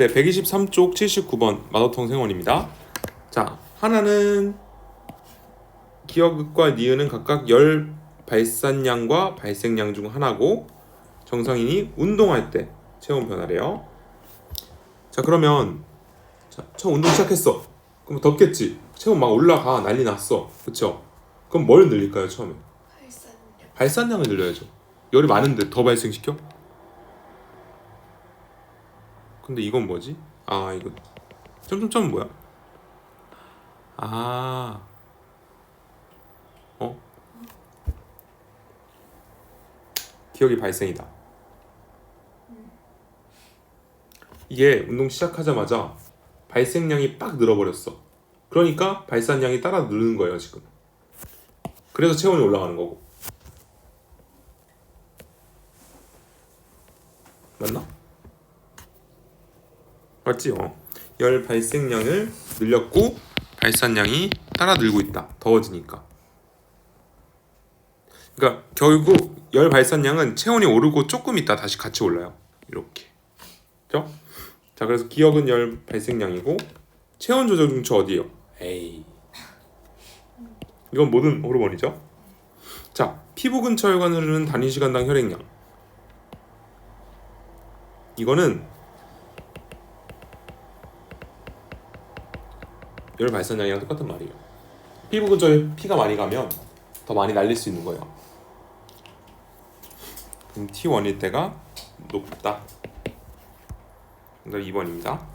네, 123쪽 79번 마더통 생원입니다. 자, 하나는 기억과 니은은 각각 열 발산량과 발생량 중 하나고 정상인이 운동할 때 체온 변화래요. 자, 그러면 자, 처음 운동 시작했어. 그럼 덥겠지. 체온 막 올라가 난리 났어. 그렇죠? 그럼 뭘 늘릴까요, 처음에? 발산력 발산량을 늘려야죠. 열이 많은데 더 발생시켜? 근데 이건 뭐지? 아 이거 점점점은 뭐야? 아 어? 기억이 발생이다. 이게 운동 시작하자마자 발생량이 빡 늘어버렸어. 그러니까 발산량이 따라 느는 거예요 지금. 그래서 체온이 올라가는 거고. 맞나? 맞지? 어. 열 발생량을 늘렸고 발산량이 따라 늘고 있다. 더워지니까. 그러니까 결국 열 발산량은 체온이 오르고 조금 있다 다시 같이 올라요. 이렇게. 그죠? 자, 그래서 기억은 열 발생량이고 체온 조절 중추 어디예요? 에이. 이건 모든 호르몬이죠. 자, 피부 근처 혈관을 흐르는 단위 시간당 혈액량. 이거는 열 발산량이랑 똑같은 말이에요. 피부 근처에 피가 많이 가면 더 많이 날릴 수 있는 거예요. 그럼 T1일 때가 높다. 그러니까 2번입니다.